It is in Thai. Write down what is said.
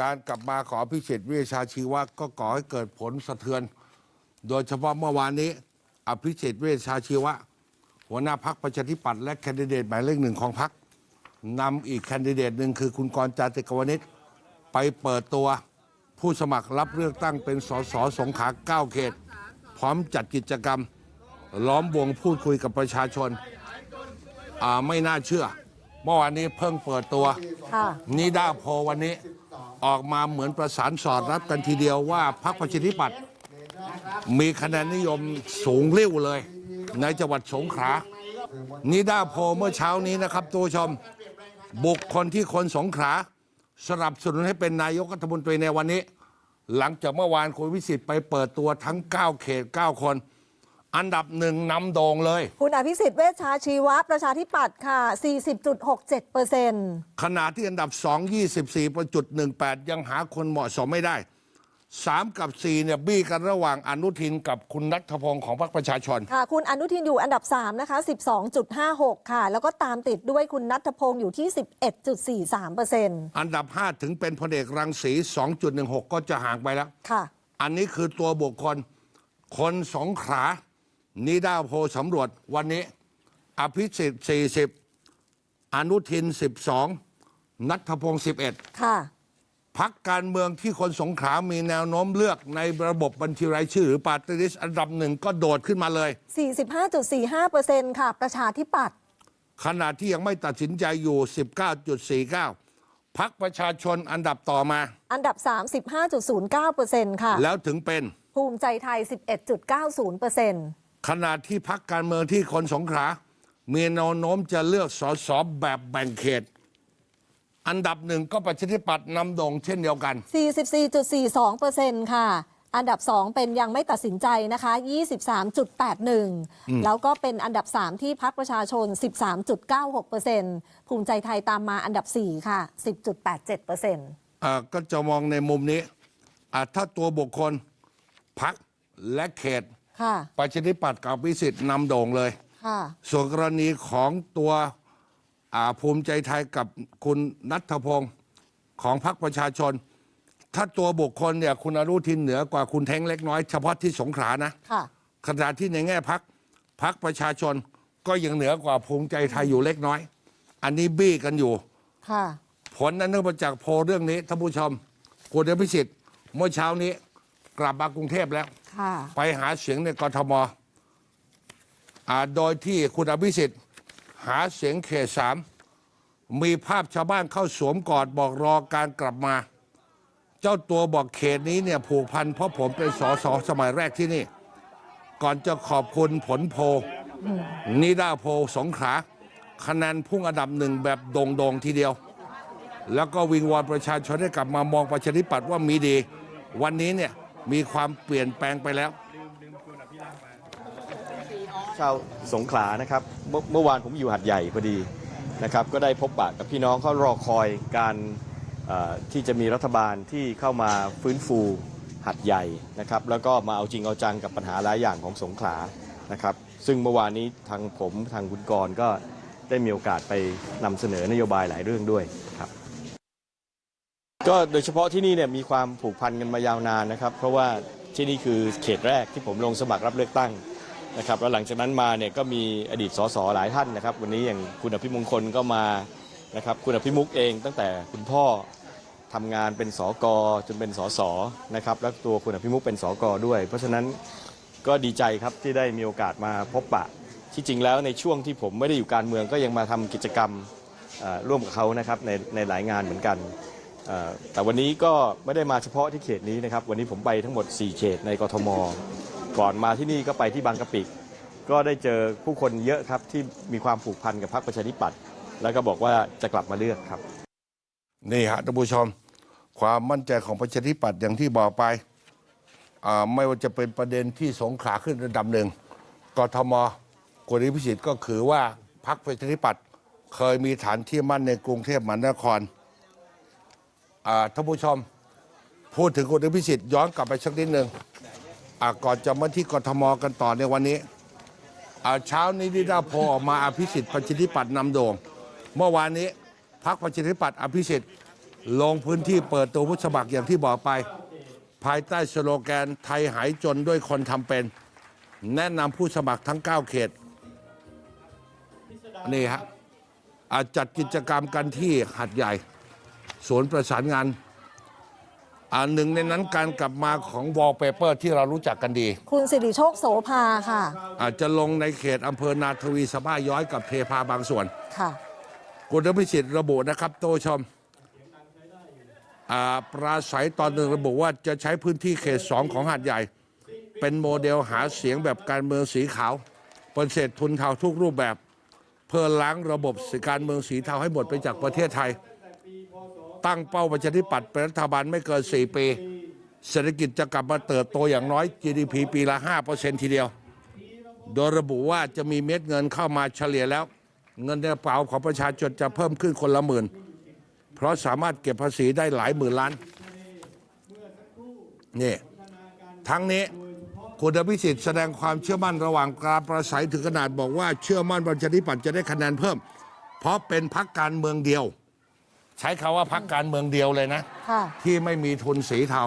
การกลับมาของพิเศษวิชาชีวะก็ก่อให้เกิดผลสะเทือน โดยเฉพาะเมื่อวานนี้ อภิเศษเวชชาชีวะ หัวหน้าพักประชาธิปัตย์และแคนดิเดตหมายเลขหนึ่งของพักนำอีกแคนดิเดตหนึ่งคือคุณกรจาติกวนิชไปเปิดตัวผู้สมัครรับเลือกตั้งเป็นสสสงขลาเก้าเขต พร้อมจัดกิจกรรม ล้อมวงพูดคุยกับประชาชนไม่น่าเชื่อ เมื่อวานนี้เพิ่งเปิดตัวค่ะนิดาโพวันนี้ ออกมาเหมือนประสานสอดรับกันทีเดียวว่าพรรคประชาธิปัตย์มีคะแนนนิยมสูงเริ่วเลย ในจังหวัดสงขลานิดาโพเมื่อเช้านี้นะครับตัวชม บุคคลที่คนสงขลาสนับสนุนให้เป็นนายกรัฐมนตรีในวันนี้ หลังจากเมื่อวานคุณวิสิทธิ์ไปเปิดตัวทั้ง 9 เขต 9 คน อันดับหนึ่งนำโด่งเลย คุณอภิสิทธิ์เวชชาชีวะ ประชาธิปัตย์ค่ะ 40.67เปอร์เซ็นต์ขณะที่อันดับ 2 24.18 ยังหาคนเหมาะสมไม่ได้ 3 กับ 4 เนี่ย บี้กันระหว่างอนุทินกับคุณนัทพงศ์ของพรรคประชาชน ค่ะ คุณอนุทินอยู่อันดับ 3 นะคะ 12.56 ค่ะ แล้วก็ตามติดด้วยคุณนัทพงศ์อยู่ที่ 11.43เปอร์เซ็นต์อันดับ 5 ถึงเป็นพลเอกรังสี 2.16 ก็จะห่างไปแล้ว ค่ะ อันนี้คือตัวบุคคลคนสงขลา นิดาโพลสำรวจวันนี้ อภิสิทธิ์40 อนุทิน 12 นัทพงศ์11 ค่ะ พักการเมืองที่คนสงขลามีแนวโน้มเลือกในระบบบัญชีรายชื่อหรือปาร์ตี้ลิสต์อันดับหนึ่งก็โดดขึ้นมาเลย 45.45เปอร์เซ็นต์ค่ะ ประชาธิปัตย์ขณะที่ยังไม่ตัดสินใจอยู่ 19.49 พักประชาชนอันดับต่อมา อันดับ 35.09เปอร์เซ็นต์ค่ะ แล้วถึงเป็น ภูมิใจไทย 11.90เปอร์เซ็นต์ ขณะที่พักการเมืองที่คนสงขลามีแนวโน้มจะเลือกสสแบบแบ่งเขต อันดับหนึ่งก็ประชาธิปัตย์นำโด่งเช่นเดียวกัน 44.42เปอร์เซ็นต์ค่ะ อันดับ 2 เป็นยังไม่ตัดสินใจนะคะ 23.81 แล้วก็เป็นอันดับ 3 ที่พักประชาชน 13.96เปอร์เซ็นต์ภูมิใจไทยตามมาอันดับ 4 ค่ะ 10.87เปอร์เซ็นต์อ่าก็จะมองในมุมนี้อ่าถ้าตัวบุคคลพักและเขต ค่ะ ประชาธิปัตย์กับวิสิทธิ์นำโด่งเลย ค่ะ ส่วนกรณีของตัวอ่าภูมิใจไทยกับคุณนัทพงศ์ของพรรคประชาชน ถ้าตัวบุคคลเนี่ยคุณอนุทินเหนือกว่าคุณแท้งเล็กน้อยเฉพาะที่สงขลานะ ค่ะ ขณะที่ในแง่พักพักประชาชนก็ยังเหนือกว่าภูมิใจไทยอยู่เล็กน้อย อันนี้บี้กันอยู่ ค่ะ ผลนั้นเนื่องมาจากโพลเรื่องนี้ท่านผู้ชมคุณอภิสิทธิ์เมื่อเช้านี้ กลับมากรุงเทพแล้ว ค่ะ ไปหาเสียงในกทมอ่าโดยที่คุณอภิสิทธิ์หาเสียงเขตสามมีภาพชาวบ้านเข้าสวมกอดบอกรอการกลับมา เจ้าตัวบอกเขตนี้เนี่ยผูกพันเพราะผมเป็นสสสมัยแรกที่นี่ ก่อนจะขอบคุณผลโพลนิดาโพลสงขลาคะแนนพุ่งอันดับหนึ่งแบบโด่งๆทีเดียว แล้วก็วิงวอนประชาชนให้กลับมามองประชาธิปัตย์ว่ามีดี วันนี้เนี่ย มีความเปลี่ยนแปลงไปแล้ว ชาวสงขลานะครับเมื่อเมื่อวานผมอยู่หัดใหญ่พอดีนะครับ ก็ได้พบปะกับพี่น้องเขารอคอยการเอ่อที่จะมีรัฐบาลที่เข้ามาฟื้นฟูหัดใหญ่นะครับ แล้วก็มาเอาจริงเอาจังกับปัญหาหลายอย่างของสงขลานะครับ ซึ่งเมื่อวานนี้ทางผมทางคุณกรณ์ก็ได้มีโอกาสไปนำเสนอนโยบายหลายเรื่องด้วยครับ ก็โดยเฉพาะที่นี่เนี่ยมีความผูกพันกันมายาวนานนะครับ เพราะว่าที่นี่คือเขตแรกที่ผมลงสมัครรับเลือกตั้งนะครับแล้วหลังจากนั้นมาเนี่ยก็มีอดีตสสหลายท่านนะครับ วันนี้อย่างคุณอภิมงคลก็มานะครับคุณอภิมุกเองตั้งแต่คุณพ่อทำงานเป็นสกจนเป็นสสนะครับแล้วตัวคุณอภิมุกเป็นสกด้วย เพราะฉะนั้นก็ดีใจครับที่ได้มีโอกาสมาพบปะ ที่จริงแล้วในช่วงที่ผมไม่ได้อยู่การเมืองก็ยังมาทำกิจกรรมร่วมกับเขานะครับในในหลายงานเหมือนกัน แต่วันนี้ก็ไม่ได้มาเฉพาะที่เขตนี้นะครับ วันนี้ผมไปทั้งหมด 4 เขตในกทม ก่อนมาที่นี่ก็ไปที่บางกะปิก็ได้เจอผู้คนเยอะครับที่มีความผูกพันกับพรรคประชาธิปัตย์แล้วก็บอกว่าจะกลับมาเลือกครับ นี่ฮะท่านผู้ชม ความมั่นใจของประชาธิปัตย์อย่างที่บอกไป ไม่ว่าจะเป็นประเด็นที่สงขาขึ้นระดับหนึ่งกทมคุณพิสิทธิ์ก็คือว่าพรรคประชาธิปัตย์เคยมีฐานที่มั่นในกรุงเทพมหานคร ท่านผู้ชม พูดถึงคุณพิสิทธิ์ย้อนกลับไปสักนิดหนึ่งก่อนจะมาที่กทมกันต่อในวันนี้เช้านี้นิดาโพออกมาอภิสิทธิ์ประชาธิปัตย์นำโด่งเมื่อวานนี้พรรคประชาธิปัตย์อภิสิทธิ์ลงพื้นที่เปิดตัวผู้สมัครอย่างที่บอกไป ภายใต้สโลแกนไทยหายจนด้วยคนทำเป็น แนะนำผู้สมัครทั้ง 9 เขต นี่ฮะจัดกิจกรรมกันที่หัดใหญ่ ศูนย์ประสานงานอ่าหนึ่งในนั้นการกลับมาของวอลเปเปอร์ที่เรารู้จักกันดีคุณสิริโชคโสภาค่ะ อาจจะลงในเขตอำเภอนาทวีสะบ้าย้อยกับเทพาบางส่วน ค่ะ คุณอภิสิทธิ์ระบุนะครับ โตชมอ่าปราศัยตอนหนึ่งระบุว่าจะใช้พื้นที่เขตสองของหาดใหญ่ เป็นโมเดลหาเสียงแบบการเมืองสีขาวเป็นเศษทุนเทาทุกรูปแบบ เพื่อล้างระบบการเมืองสีเทาให้หมดไปจากประเทศไทย ตั้งเป้าประชาธิปัตย์เป็นรัฐบาลไม่เกิน 4 ปี เศรษฐกิจจะกลับมาเติบโตอย่างน้อย GDP ปีละ 5%ทีเดียว โดยระบุว่าจะมีเม็ดเงินเข้ามาเฉลี่ยแล้ว เงินในกระเป๋าของประชาชนจะเพิ่มขึ้นคนละหมื่น เพราะสามารถเก็บภาษีได้หลายหมื่นล้านนี่ทั้งนี้คุณอภิสิทธิ์แสดงความเชื่อมั่นระหว่างการประสัยถึงขนาดบอกว่าเชื่อมั่นประชาธิปัตย์จะได้คะแนนเพิ่ม เพราะเป็นพักการเมืองเดียว ใช้คาว่าพักการเมืองเดียวเลยนะ ค่ะ ที่ไม่มีทุนสีเทา